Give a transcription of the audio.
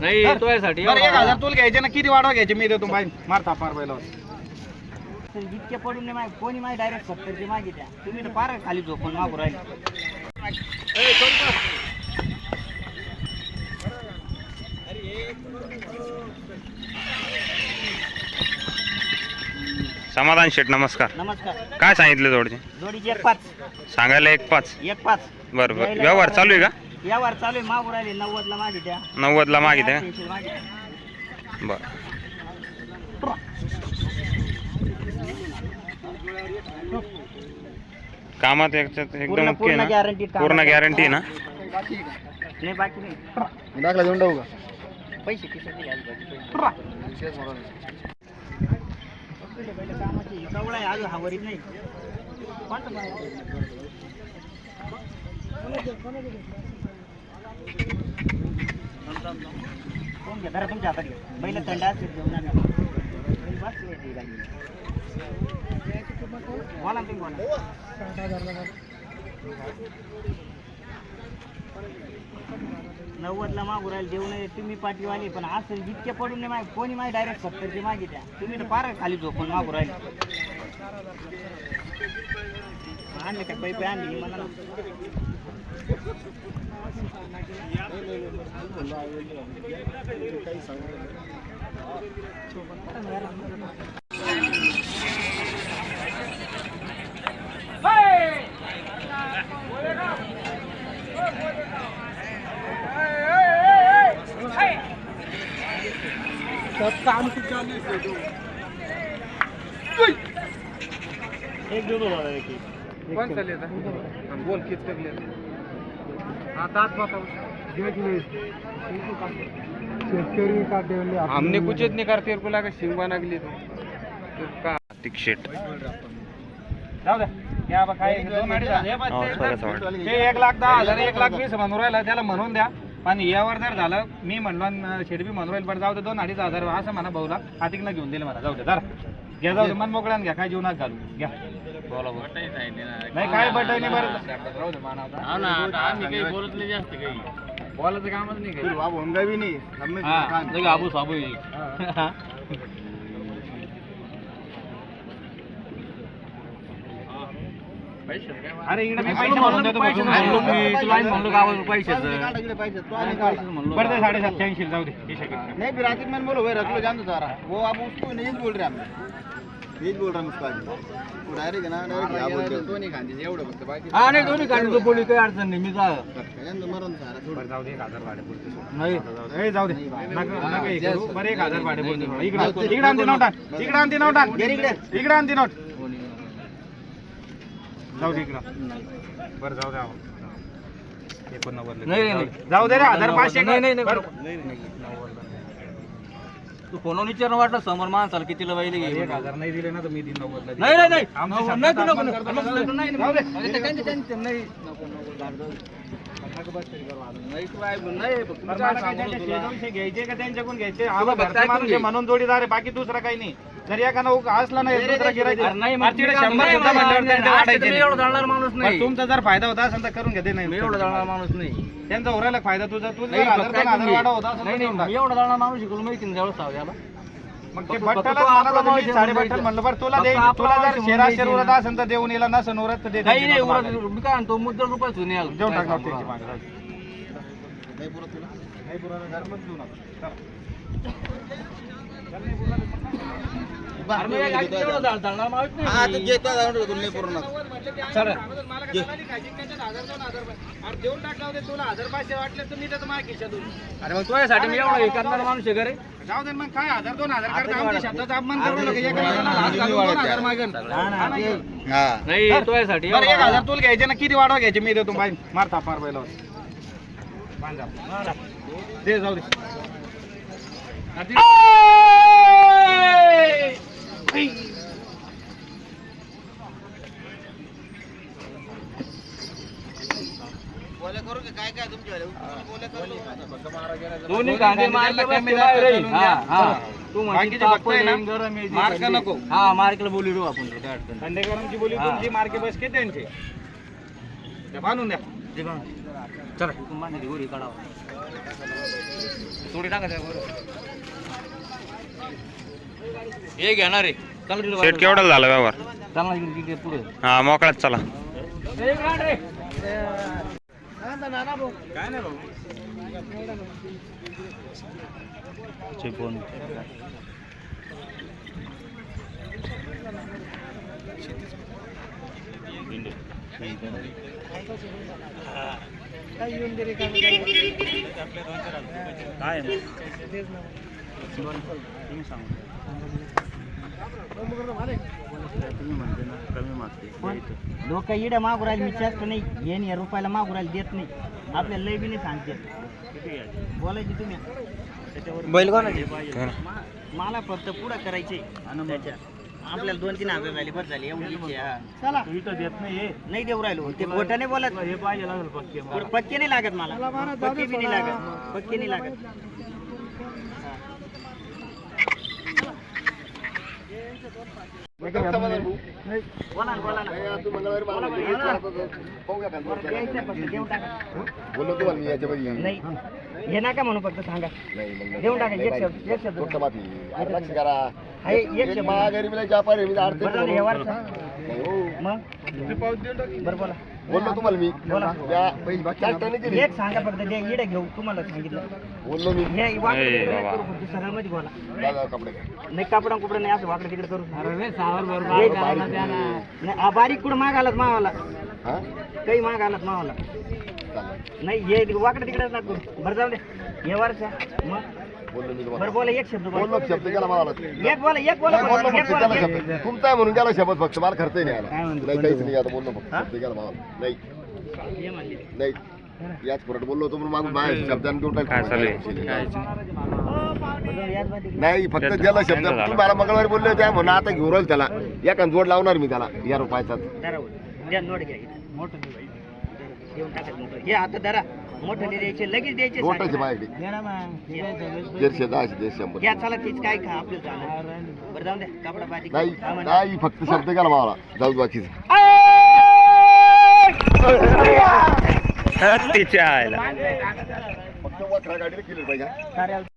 नाही. तुझ्यासाठी बरं एक हजार तुला घ्यायचे ना किती वाढवा घ्यायचे? मी देतो बाई. मार थापार बैलावर. जितके पडून नाही माग कोणी माग डायरेक्ट सत्तरची मागे द्या. तुम्ही तर फार खाली झोपून मागू राहिले. समाधान शेठ नमस्कार. नमस्कार. काय सांगितलं जोडचे? जोडीची एक पाच. सांगायला एक पाच. एक पाच. बरं बरं. व्यवहार चालू आहे का? व्यवहार चालू आहे मागू राहिले नव्वदला मागे द्या. नव्वदला मागे द्या. बरं. कामात याच्यात एकदम पूर्ण- ओके ना? पूर्ण guaranteed काम पूर्ण आहे. गॅरंटी ना? नाही बाकी नाही. दाखला देऊन टाकू का? पैसे खिशात घ्यायला पाहिजे. पहिले कामाची कवळा आहे अजून हवरीत नाही. कोणतं धरा तुमच्या हातात घ्या बैल थंड असेल जेवण आम्ही. बैल बसले ते बोला तुम्ही बोला नव्वदला मागू जेवण तुम्ही पाठीवाले पण असं जितके पडून नाही मागे कोणी मागे डायरेक्ट सत्तरची मागे द्या तुम्ही तर फार खाली झोपून मागू राहिले आणले काय पैपे आणली मला ना. एक देतो दादा एक एक. कोण चालेल बोल कित करले हा तात बापा शेतकरी का हमने कुछ नहीं करते बना के लिए तो. का? हजार. हे हो, एक लाख दहा हजार एक लाख वीस म्हणून राहिला त्याला म्हणून द्या. आणि यावर जर झालं मी म्हणलो आणि शेडबी म्हणून राहील पण जाऊ दे दोन अडीच हजार असं म्हणा भाऊला. हातिक न घेऊन दिले मला. जाऊ दे जरा. घ्या जाऊ दे मन मोकळ्यान घ्या. काय जीवनात घालू? घ्या. नाही काय बटाई नाही बरं. राहू दे. आम्ही काही बोलत नाही जास्त काही. बोलायचं कामच नाही काही. बाबू होऊन बी नाही हा लगे आबू साबू अरे इकडे मी पैसे म्हणून देतो पैसे म्हणलो. मी, म्हणून. तुला आणि म्हणलो गावात पैशाचं. म्हणलो बरं ते साडेसातशे ऐंशी जाऊ दे हे शक्य. नहीं आतिक मैंने बोलो भाई रख लो जान दो सारा वो आप उसको नहीं बोल रहे हम. यही बोल रहा हूँ आज वो डायरेक्ट ना डायरेक्ट क्या बोलते हो दोन्ही खांदे एवढं फक्त बाकी हा नाही दोन्ही काढून तो पोली काही अडचण नाही मी जा. जान दो मरण सारा बरं जाऊ दे एक हजार भाडे पुरते सोड. नाही ए, जाऊ दे. नका नका हे करू. बरं एक हजार भाडे सोड. इकडं इकडं आणते नोट. इकडं आणते नोट आण. इकडं आणते नोट जाऊ दे इकडं. बरं जाऊ दे नाही. जाऊ दे. रे हजार पाचशे नाही, नाही, नाही. तू फोनवर विचारून वाटलं समोर माणसाला कितीला पाहिजे घे एक हजार नाही दिले ना तर मी दिन नव्वदला देईन. नाही नाही नाही आमच्या नको, शब्दात नको, नको, अपमान नको. करतो. नको, नको, नाही, जाऊ दे. नाही. अरे, त्यांचं- त्यांचं- नाही. नाही, तू आहे, नाही, फक्त मला काय काय सांगू त्यांच्या तुला? शेजारचे घ्यायचे का त्यांच्याकडून घ्यायचे आम्हाला घरचा माणूस म्हणून जोडीदार आहे बाकी दुसरा काही नाही उगा असला नाही दुसरा अरे नाही, मग तिकडे मी काय शंभर म्हणतो, सुद्धा नाही, म्हटल्यावर नाही, त्यांचे नाही, वाटायचे मी नाही. एवढं जाणणार माणूस पण नाही तुमचा जर फायदा होता असेल तर करून घेते नाही मी एवढं जाणणार माणूस नाही त्यांचा उरायला फायदा तुझा तुझा नाही, जर फक्त घे. वाढा होता असेल तर नाही देऊन नाही मी. एवढं जाणणार माणूस शिकलो माहिती नाही त्यावेळेस सावयाला मग ते फक्त- फक्त बट्टाला तो आपला मला तर माणूस मी साडे म्हणून बट्टाला म्हणलं बरं तुला फक्त दे आपला तुला माणूस जर शेरा शेर उरत. असेल तर देऊन येला नसेल उरत तर दे नाही नाही देऊन उरत टाक. मी काय म्हणतो मुद्दल रुपयाच होऊन याल देऊन टाक काय नोट त्यांची सांगू मागे, जाऊ दे. नहीं नका. हाँ. घेता जाऊन नहीं पूर्ण देऊन तुला हजार पाचशे वाटले तर मी माझ्या खिशातून. अरे मग तुझ्यासाठी मी एवढं हे करणार माणूस आहे जाऊ दे मग काय हजार दोन हजार करता? वाढत. आमच्या शब्दाचा अपमान करू नका. एका हजार मागेल. नाही तुझ्यासाठी बरं एक एवढं- हजार तुला घ्यायचे ना किती वाढवा घ्यायचे? मी देतो मार थापार बांधा. दे जाऊ दे दोन्ही कांदे मारले तू मार्क नको. हा मार्कला बोलू देऊ आपण काय बोली हा. तुमची मार्के बस किती त्यांचे बांधून द्या चला. गोरी काढावं थोडी टाका त्यावर हे घेणार तिकडे शेट केवढा झाला व्यवहार? तिकडे पुढे. हा मोकळाच चला. चिपळूण काय लोक इडं मागू राहिले मी जास्त नाही. येणे या रुपयाला मागू राहिले देत नाही. आपल्याला लय बी नाही सांगते. बोलायची तुम्ही. बैल कोणाचे? मला फक्त पुढं करायचे त्याच्या आपल्याला दोन तीन हजार झाले बस झाले एवढी इच्छा आहे, हा. चला. देत नाही नाही देऊ राहिलो. ते खोटं नाही बोलत. हे पाहिजे लागेल पक्के नाही लागत मला. पक्के बी नाही लागत. पक्के नाही लागत बोला ना बोला ना तू मंगळवारी मला बोला, भेट बोला. करा. पाहूया का नंतर. द्यायचं फक्त देऊन टाका बोललो तुम्हाला मी याच्यामध्ये नाही हे नका म्हणू फक्त सांगा देऊन टाका, नाही एक शब्द. एक शब्द. फक्त माफी. करा एक मी. मग? बरं बोला. बोललो तुम्हाला मी. बोला. त्या केली एक सांगा फक्त ते इडे घेऊ तुम्हाला सांगितलं. बोललो मी. हे वाकडं ए तिकडं बाबा. करू फक्त सगळ्यामध्ये बोला. दादा कपडे घ्या. नाही कापडा कुपडा नाही असं वाकडं तिकडे करू. बारीक नाही, आ, बारीक कुठं माग आलात मावाला? हा? काही माग आलात मावाला? चालेल. नाही हे वाकडं तिकडे ना करू बरं जाऊ दे. हे वर्ष मग? बोललो मी तुम्हाला बरं बोला एक शब्द बोला बोललो शब्द गेला मला एक बोला एक बोला नाही, बोललो एक फक्त बोला गेला एक- शब्द तुमचा आहे म्हणून गेला शब्द फक्त मला खर्च नाही आला काय म्हणतो? नाही काहीच नाही आता बोललो फक्त शब्द गेला मला नाही हे म्हणले. नाही याच परत बोललो होतो म्हणून मागून बाहेर शब्दाने टाकलं. काय चालू आहे बरं, याच मध्ये. नाही फक्त गेला शब्द. तुम्ही मला मंगळवारी बोलले होते म्हणून आता घेऊन राहील त्याला एका जोड लावणार मी त्याला या रुपयाचा धरावर. द्या नोट घ्या इथं. मोठं दे बाई. देऊन टाका मोठं. हे आता धरा मोठं नाही द्यायचे लगेच द्यायचे जोटायचे साडे. माझ्याकडे घ्या ना मग. दीडशे दहाशे दीडशे शंभर. घ्या चला तीच काय खा आपलं झालं. बरं जाऊन द्या कपडा पाठी नाही हा म्हणा. नाही फक्त शब्द गेला मला जाऊ बाकीच. तिच्या आयला फक्त वखरा गाडीला केलं पाहिजे